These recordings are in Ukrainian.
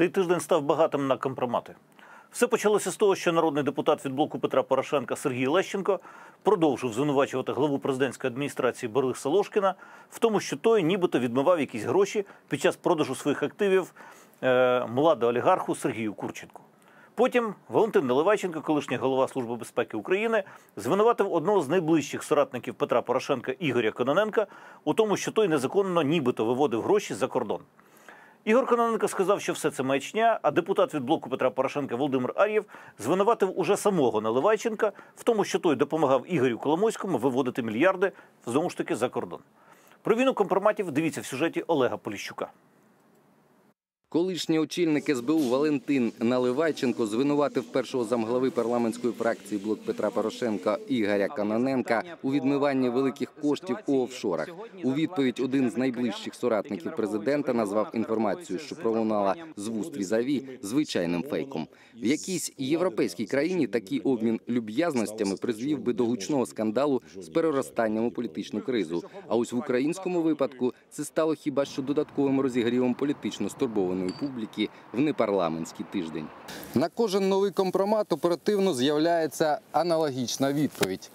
Цей тиждень став багатим на компромати. Все почалося з того, що народний депутат від блоку Петра Порошенка Сергій Лещенко продовжив звинувачувати главу президентської адміністрації Бориса Ложкіна в тому, що той нібито відмивав якісь гроші під час продажу своїх активів е, младоолігарху Сергію Курченку. Потім Валентин Наливайченко, колишній голова Служби безпеки України, звинуватив одного з найближчих соратників Петра Порошенка Ігоря Кононенка у тому, що той незаконно нібито виводив гроші за кордон. Ігор Кононенко сказав, що все це маячня, а депутат від блоку Петра Порошенка Володимир Ар'єв звинуватив уже самого Наливайченка в тому, що той допомагав Ігорю Коломойському виводити мільярди знову ж таки за кордон. Про війну компроматів дивіться в сюжеті Олега Поліщука. Колишній очільник СБУ Валентин Наливайченко звинуватив першого замглави парламентської фракції блок Петра Порошенка Ігоря Каноненка у відмиванні великих коштів у офшорах. У відповідь один з найближчих соратників президента назвав інформацію, що пролунала з вуст візаві, звичайним фейком. В якійсь європейській країні такий обмін люб'язностями призвів би до гучного скандалу з переростанням у політичну кризу. А ось в українському випадку це стало хіба що додатковим розігрівом політично стурбованої публіки в непарламентський тиждень. На кожен новий компромат оперативно з'являється аналогічна відповідь.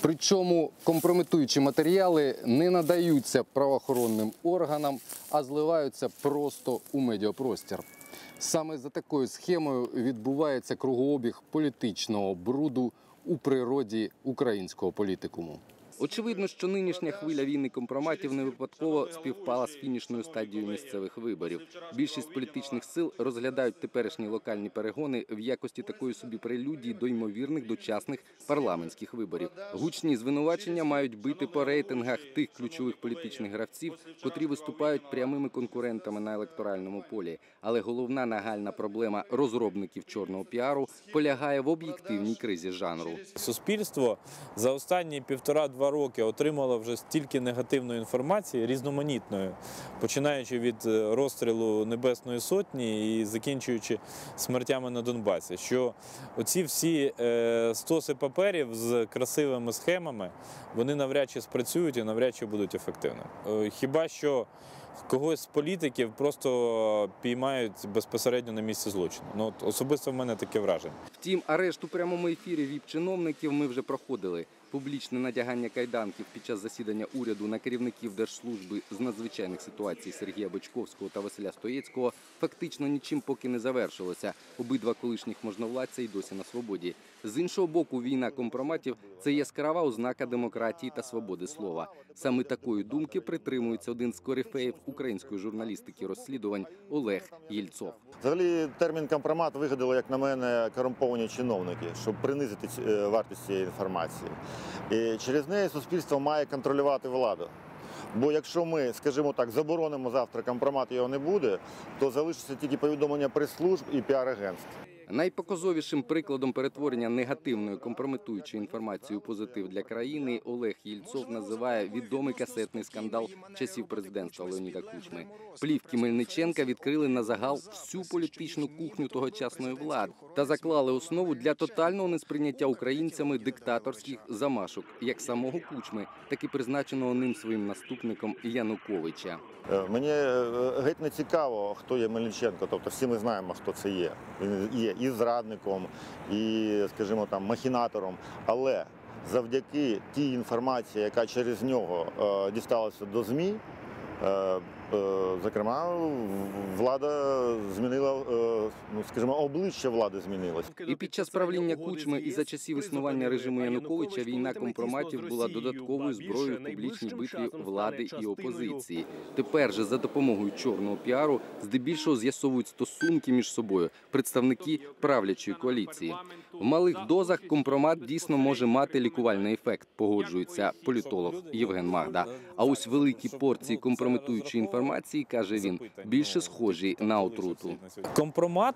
Причому компрометуючі матеріали не надаються правоохоронним органам, а зливаються просто у медіапростір. Саме за такою схемою відбувається кругообіг політичного бруду у природі українського політикуму. Очевидно, що нинішня хвиля війни компроматів не випадково співпала з фінішною стадією місцевих виборів. Більшість політичних сил розглядають теперішні локальні перегони в якості такої собі прелюдії до ймовірних дочасних парламентських виборів. Гучні звинувачення мають бити по рейтингах тих ключових політичних гравців, котрі виступають прямими конкурентами на електоральному полі. Але головна нагальна проблема розробників чорного піару полягає в об'єктивній кризі жанру. Суспільство за останні півтора-два роки отримало вже стільки негативної інформації, різноманітної, починаючи від е, розстрілу Небесної Сотні і закінчуючи смертями на Донбасі, що оці всі е, стоси паперів з красивими схемами вони навряд чи спрацюють і навряд чи будуть ефективними. Е, Хіба що когось з політиків просто піймають безпосередньо на місці злочину. Ну от особисто в мене таке враження. Втім, арешт у прямому ефірі віп-чиновників ми вже проходили. Публічне надягання кайданків під час засідання уряду на керівників держслужби з надзвичайних ситуацій Сергія Бочковського та Василя Стоєцького фактично нічим поки не завершилося. Обидва колишніх можновладця й досі на свободі. З іншого боку, війна компроматів це яскрава ознака демократії та свободи слова. Саме такої думки притримується один з корифеїв української журналістики розслідувань Олег Єльцов. Взагалі термін компромат вигадали, як на мене, корумповані чиновники, щоб принизити е, вартість цієї інформації. І через неї суспільство має контролювати владу. Бо якщо ми, скажімо так, заборонимо завтра компромат, його не буде, то залишиться тільки повідомлення прес-служб і піар-агентств. Найпоказовішим прикладом перетворення негативної компрометуючої інформації у позитив для країни Олег Єльцов називає відомий касетний скандал часів президентства Леоніда Кучми. Плівки Мельниченка відкрили на загал всю політичну кухню тогочасної влади та заклали основу для тотального несприйняття українцями диктаторських замашок, як самого Кучми, так і призначеного ним своїм наступником Януковича. Е, Мені е, геть не цікаво, хто є Мельниченко. Тобто всі ми знаємо, хто це є. Він є і зрадником, і, скажімо, там махінатором. Але завдяки тій інформації, яка через нього е, дісталася до ЗМІ, е, зокрема, влада змінила, е, ну, скажімо, обличчя влади змінилось. І під час правління Кучми і за часів існування режиму Януковича війна компроматів була додатковою зброєю в публічній битві влади і опозиції. Тепер же за допомогою чорного піару здебільшого з'ясовують стосунки між собою представники правлячої коаліції. В малих дозах компромат дійсно може мати лікувальний ефект. Погоджується політолог Євген Магда. А ось великі порції компрометуючої інформації каже він більше схожі на отруту. Компромат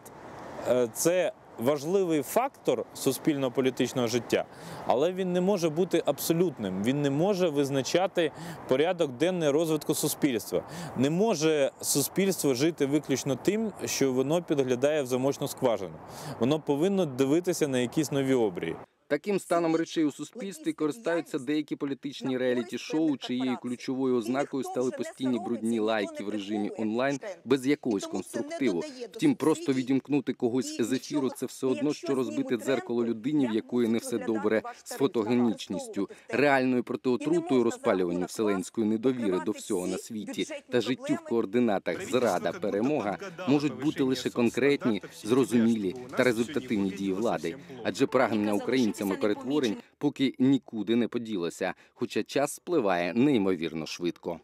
е, це важливий фактор суспільно-політичного життя, але він не може бути абсолютним. Він не може визначати порядок денний розвитку суспільства. Не може суспільство жити виключно тим, що воно підглядає в замочну скважину. Воно повинно дивитися на якісь нові обрії. Таким станом речей у суспільстві користаються деякі політичні реаліті-шоу, чиєю ключовою ознакою стали постійні брудні лайки в режимі онлайн без якогось конструктиву. Втім, просто відімкнути когось з ефіру це все одно, що розбити дзеркало людині, в якої не все добре з фотогенічністю, реальною протиотрутою розпалюванню вселенської недовіри до всього на світі та життю в координатах зрада, перемога можуть бути лише конкретні, зрозумілі та результативні дії влади, адже прагнення українцями перетворень поки нікуди не поділося, хоча час спливає неймовірно швидко.